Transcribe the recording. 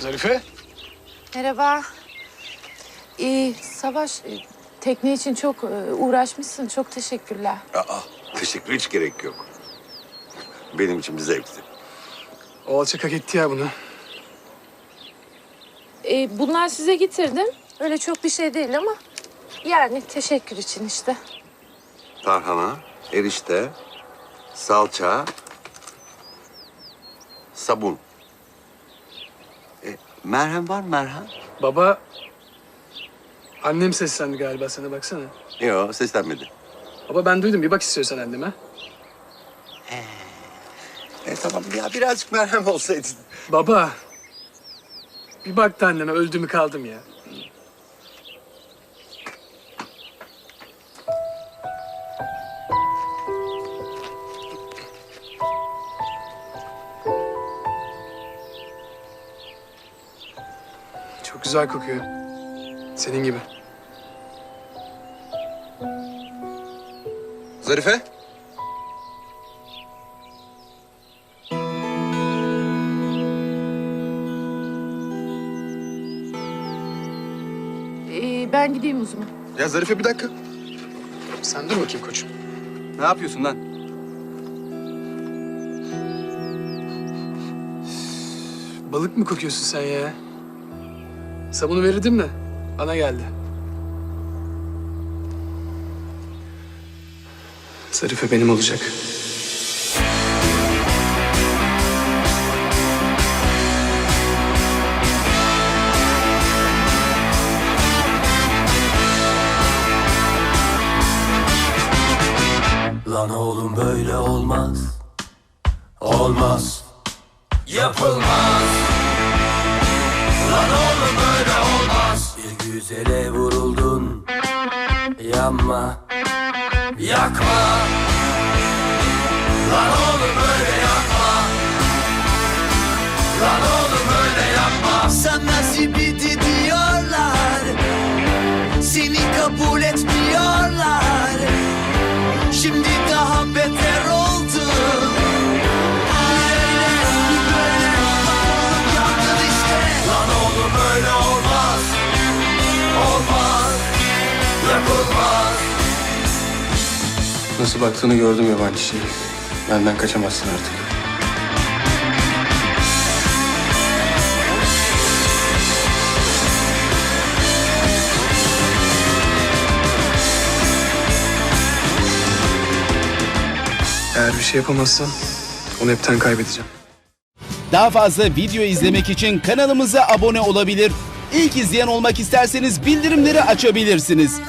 Zarife? Merhaba. Ee, Savaş, e, tekne için çok e, uğraşmışsın. Çok teşekkürler. Aa, teşekkür hiç gerek yok. Benim için bir zevkti. O alçak hak etti ya bunu. Ee, bunlar size getirdim. Öyle çok bir şey değil ama yani teşekkür için işte. Tarhana, erişte, salça, sabun. Merhem var mı merhem? Baba... Annem seslendi galiba sana baksana. Yok seslenmedi. Baba ben duydum bir bak istiyorsan anneme. E tamam ya birazcık merhem olsaydı. Baba. Bir bak da anneme öldü mü kaldım ya. Çok güzel kokuyor. Senin gibi. Zarife? Ee, ben gideyim o zaman. Ya Zarife bir dakika. Sen dur bakayım koçum. Ne yapıyorsun lan? Balık mı kokuyorsun sen ya? Sabunu verirdim de bana geldi. Zarife benim olacak. Lan oğlum böyle olmaz Olmaz Yapılmaz Lan oğlum böyle güzele vuruldun. Yanma. Yakma. Lan oğlum böyle yapma Lan oğlum böyle yapma Sana zibidi diyorlar Nasıl baktığını gördüm yabancı şey. Benden kaçamazsın artık. Eğer bir şey yapamazsan onu hepten kaybedeceğim. Daha fazla video izlemek için kanalımıza abone olabilir. İlk izleyen olmak isterseniz bildirimleri açabilirsiniz.